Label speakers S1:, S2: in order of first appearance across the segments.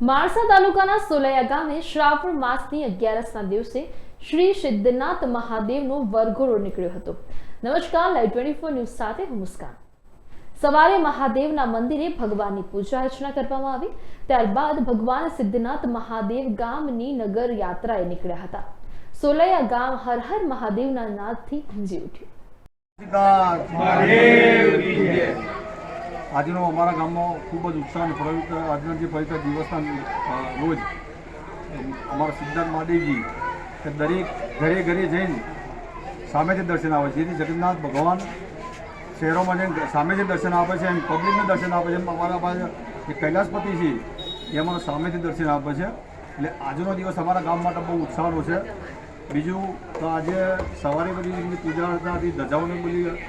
S1: માણસા તાલુકાના સોલૈયા ગામે શ્રાવણ માસની અગિયારસના દિવસે શ્રી સિદ્ધનાથ મહાદેવનો વરઘોડો નીકળ્યો હતો. નમસ્કાર લાઈવ ટ્વેન્ટી ફોર ન્યૂઝ સાથે હું મુસ્કાન. સવારે મહાદેવના મંદિરે ભગવાનની પૂજા અર્ચના કરવામાં આવી. ત્યારબાદ ભગવાન સિદ્ધનાથ મહાદેવ ગામની નગર યાત્રાએ નીકળ્યા હતા. સોલૈયા ગામ હર હર મહાદેવના નાદથી ગુંજી ઉઠ્યું.
S2: આજનો અમારા ગામમાં ખૂબ જ ઉત્સાહ અને પવિત્ર આજના જે પવિત્ર દિવસના રોજ અમારા સિદ્ધાર્થ મહાદેવજી કે દરેક ઘરે ઘરે જઈને સામેથી દર્શન આવે છે જેથી જગન્નાથ ભગવાન શહેરોમાં જઈને સામેથી દર્શન આપે છે એમ પબ્લિકને દર્શન આપે છે. એમ અમારા પાસે જે કૈલાસપતિ છે, એ અમારા સામેથી દર્શન આપે છે. એટલે આજનો દિવસ અમારા ગામ માટે બહુ ઉત્સાહનો છે. બીજું તો આજે સવારે બધી પૂજા અર્ચના હતી ધજાઓને બોલી,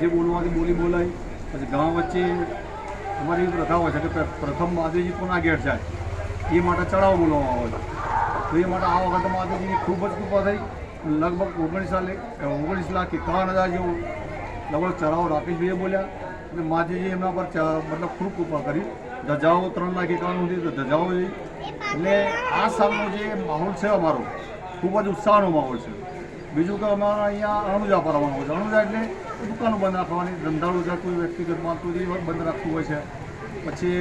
S2: જે બોલવાની બોલી બોલાય. પછી ગામ વચ્ચે અમારી એવી પ્રથા હોય છે કે પ્ર- પ્રથમ મહાદેવજી કોના ઘેર જાય, એ માટે ચડાવ બોલવામાં આવે છે. તો એ માટે આ વખતે મહાદેવજીની ખૂબ જ કૃપા થઈ. લગભગ ઓગણીસ ઓગણીસ લાખ એકાવન હજાર જેવું લગભગ ચઢાવો રાકેશભાઈએ બોલ્યા અને મહાદેવજી એમના પર મતલબ ખૂબ કૃપા કરી. ધજાઓ ત્રણ લાખ એકાવન સુધી તો ધજાઓ એટલે આ સાલનો જે માહોલ છે અમારો, ખૂબ જ ઉત્સાહનો માહોલ છે. બીજું કે અમારા અહીંયા અણુજા પરવાનું છે. અણુજા એટલે દુકાનો બંધ રાખવાની, ધંધાળું છે, કોઈ વ્યક્તિગત માલતું એ બંધ રાખતું હોય છે. પછી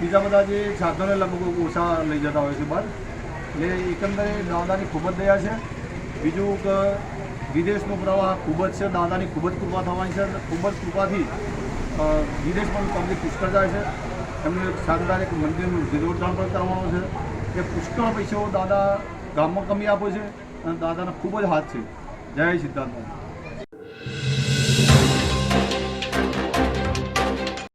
S2: બીજા બધા જે સાધનો લગભગ ઓછા લઈ જતા હોય છે બહાર. એટલે એકંદરે દાદાની ખૂબ જ દયા છે. બીજું કે વિદેશનો પ્રવાહ ખૂબ જ છે. દાદાની ખૂબ જ કૃપા થવાની છે ખૂબ જ કૃપાથી વિદેશમાં પબ્લિક પુષ્કળ જાય છે. એમને શાનદાર એક મંદિરનું જીર્ણોદ્ધાર પણ કરવાનું છે. એ પુષ્કળ પૈસાઓ દાદા ગામમાં કમી આપો છે અને દાદાના ખૂબ જ હાથ છે. જય સિદ્ધાર્થ.